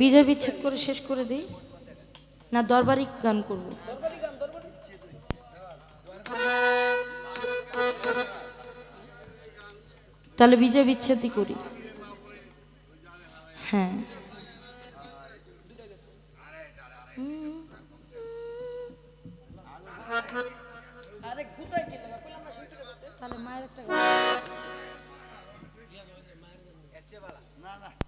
বিজয় বিচ্ছেদ করে শেষ করে দিই? না, দরবারি গান করব। তাহলে বিজয় বিচ্ছেদই করি। হ্যাঁ। মায়ের একটা গান। আসা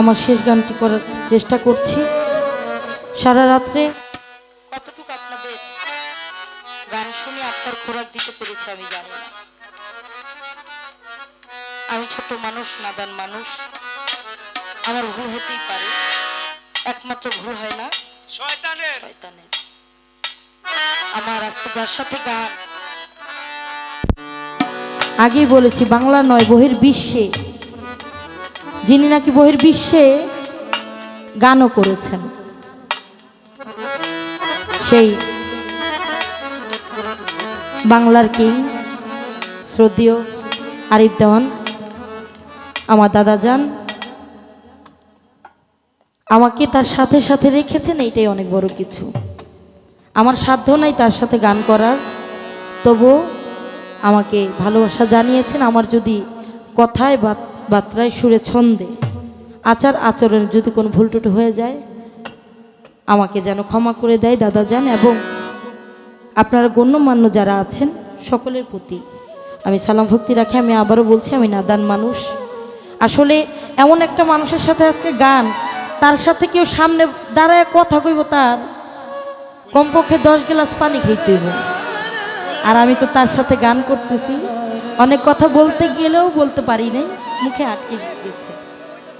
আমার শেষ গানটি করার চেষ্টা করছি। সারা রাত্রে কতটুকু আপনাদের গান শুনে আপনার খোরাক দিতে পেরেছি আমি জানি না। আমি ছোট মানুষ নাদান মানুষ। আমার ভুল হতেই পারে। একমাত্র ভুল হয় না শয়তানের। শয়তানের। আমার আজকে যার সাথে গান আগেই বলেছি বাংলা নয় বহির বিশ্বে যিনি নাকি বহির বিশ্বে গানও করেছেন। সেই বাংলার কিং, শ্রদ্ধেয় আরিফ দেওয়ান, আমার দাদা যান, আমাকে তার সাথে সাথে রেখেছেন, এইটাই অনেক বড় কিছু। আমার সাধ্য নাই তার সাথে গান করার তবু আমাকে ভালোবাসা জানিয়েছেন, আমার যদি কথায় বাত- বার্তায় সুরে ছন্দে। আচার আচরণে যদি কোনো ভুল টুটু হয়ে যায়, আমাকে যেন ক্ষমা করে দেয় দাদা যান এবং আপনারা গণ্যমান্য যারা আছেন সকলের প্রতি। আমি সালাম ভক্তি রাখি, আমি আবারও বলছি, আমি নাদান মানুষ। আসলে এমন একটা মানুষের সাথে আজকে গান, তার সাথে কেউ সামনে দাঁড়ায় কথা কইব তার কমপক্ষে দশ গ্লাস পানি খেতে আর আমি তো তার সাথে গান করতেছি। অনেক কথা বলতে গেলেও বলতে পারি নাই। মুখে আটকে গেছে।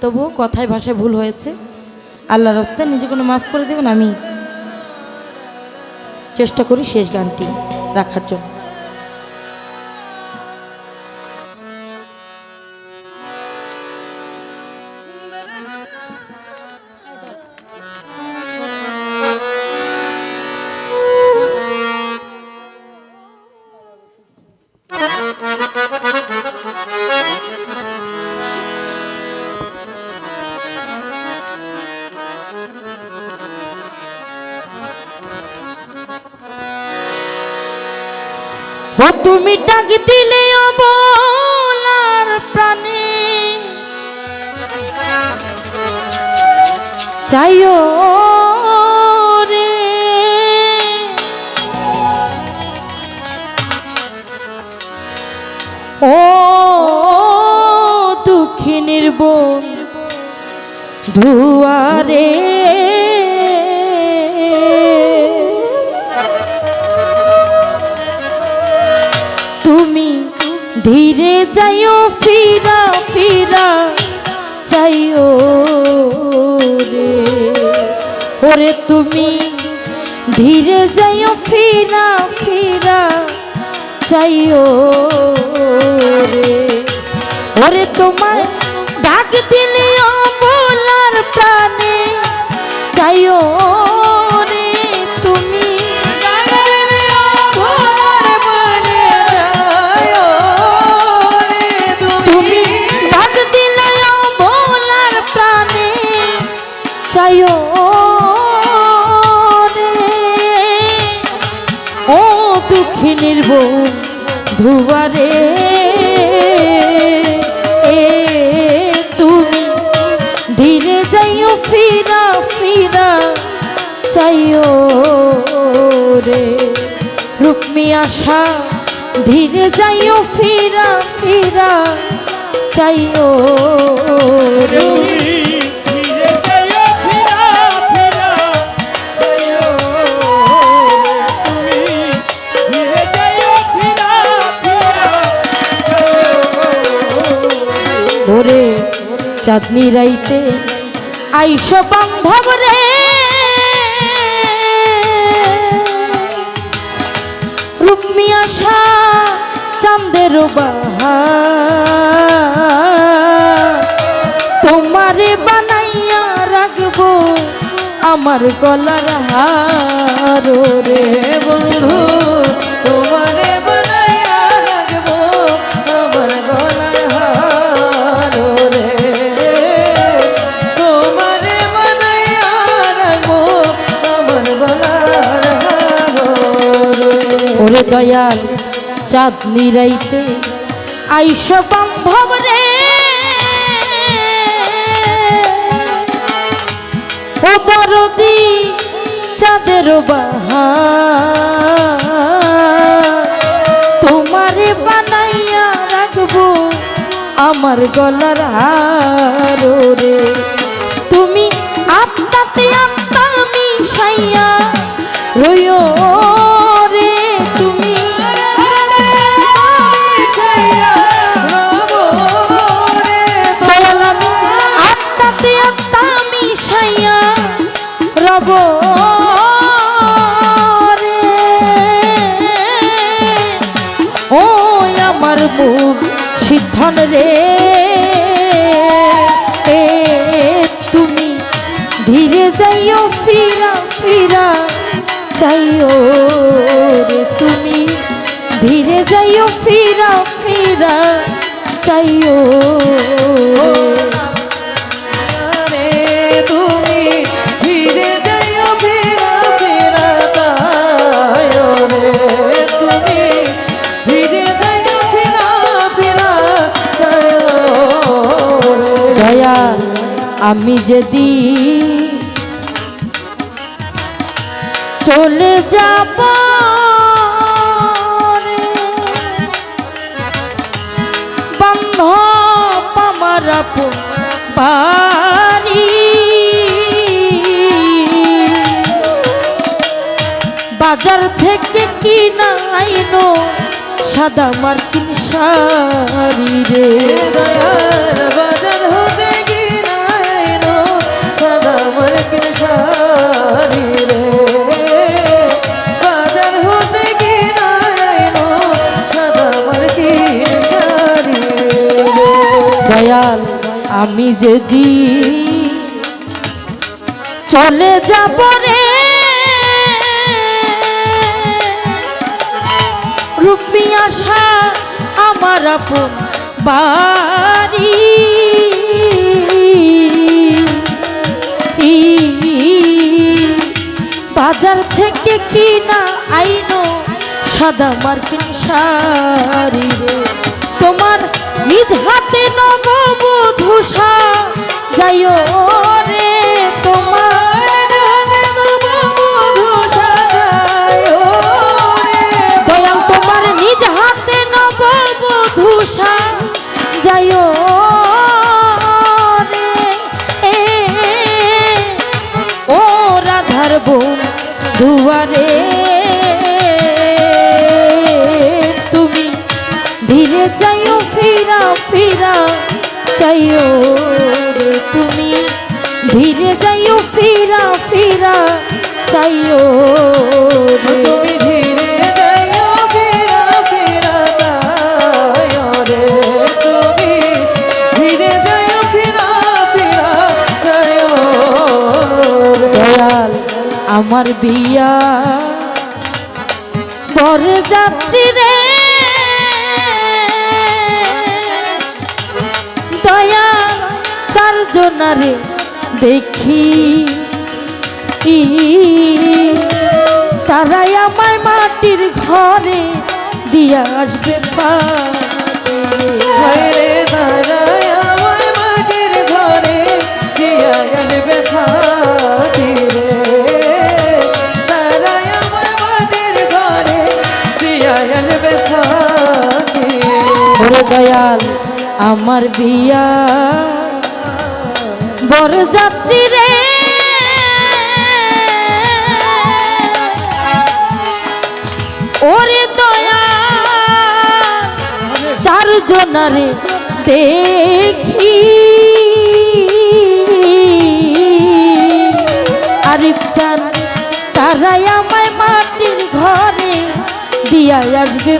তবুও কথায় ভাষায় ভুল হয়েছে। আল্লাহ রাস্তায় নিজে কোনো মাফ করে দেবেন, আমি চেষ্টা করি শেষ গানটি রাখার জন্য। ও তুমি ডাক দিলে অবলার প্রাণে। চাইও রে। ও দুঃখিনীর বোন দুয়ারে ধীরে যাইও, ফিরা ফিরা চাইও রে। ওরে তুমি ধীরে যাইও, ফিরা ফিরা চাইও রে। ওরে তোমার ডাক দিলে অবলার প্রাণে চাইও ধুয়ারে এ তুমি ধীরে যাইও, ফিরা ফিরা, চাইও রে। রুক্মি আশা, ধীরে যাইও, ফিরা ফিরা, চাইও রে। চাঁদনি রাইতে আইস বান্ধব রে। রুক্মি আশা চাঁদের বাহার। তোমারে বানাইয়া রাখব আমার গলার হার রে বন্ধু। দয়াল চাঁদনি রাইতে আইস বান্ধব রে। ও দরদি চাঁদের বাহার, তোমারে বানাইয়া রাখব আমার গলার হার রে রে ও আমার মুখ সিদ্ধন রে। তুমি ধীরে যাইও, ফিরা ফিরা চাইও রে। তুমি ধীরে যাইও, ফিরা ফিরা চাইও আমার বাড়ি বাজার থেকে কিনা আইনো সাদা মার্কিন শাড়ি রে। বাজার হতে কি আইনো সাদা মার্কিন শাড়ি। যদি চলে যাব রে। রূপী আশা আমার আপন বাড়ি। বাজার থেকে কিনা আইনো সাদা মার্কিন শাড়ি তোমার নিজ হাতে নববধূষা যাইও রে তোমার দয়াল তোমার নিজ হাতে নববধূষা যাইও রে। ও রাধার বোন দুয়ারে, তুমি ধীরে যাইও ফিরা ফিরা চাইও যাইও ফিরা ফিরা চাইও রে। তুমি ধীরে যাইও ফিরা ফিরা চাইও রে। তুমি ধীরে যাইও ফিরা ফিরা চাইও দয়াল আমার বিয়া। বর যাত্রী রে। দয়া চারজনারে দেখি তারাই আমায় মাটির ঘরে দিয়া আসবে মাটির ঘরে দিয়া খাতিরে দয়াল আমার বিয়া বরযাত্রী রে। ওরে দয়াল চার জনারে দেখি। আরিফ তারাই আমায় মাটির ঘরে দিয়া আসবে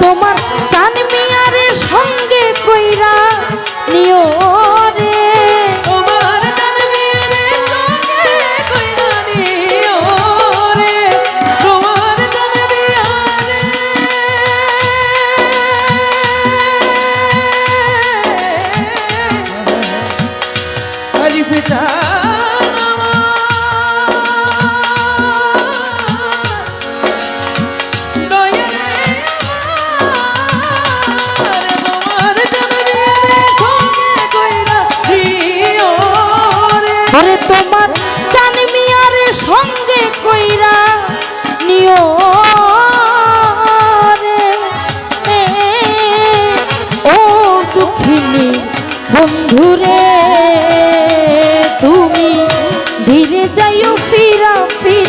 তোমার চান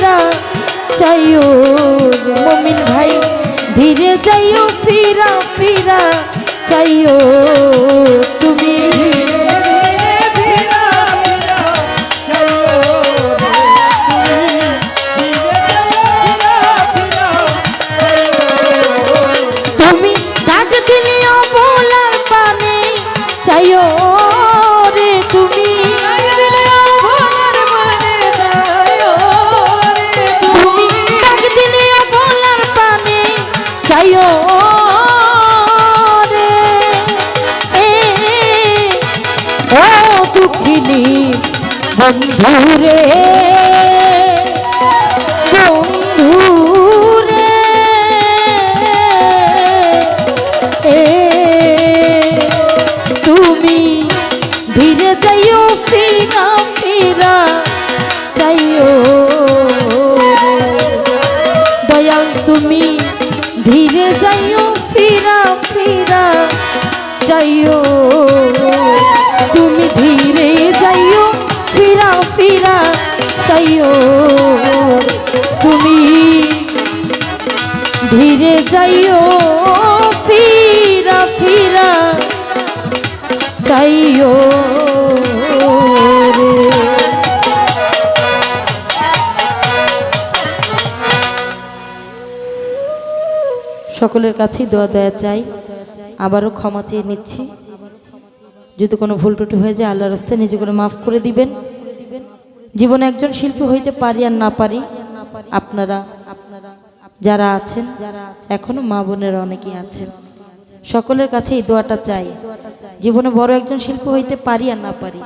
ফিরা চাইও মমিন ভাই ধীরে যাইও ফিরা ফিরা চাইও তুমি। বন্ধুরে ধীরে যাইও, ফিরা ফিরা। চাইও সকলের কাছেই দোয়া দয়া চাই। আবারও ক্ষমা চেয়ে নিচ্ছি। যদি কোনো ভুল টুটি হয়ে যায়, আল্লাহর রাস্তায় নিজে করে মাফ করে দিবেন। জীবনে একজন শিল্পী হইতে পারি আর না পারি, আপনারা যারা আছেন, এখনও মা বোনের অনেকেই আছেন। সকলের কাছে এই দোয়াটা চাই। জীবনে বড় একজন শিল্প হইতে পারি আর না পারি।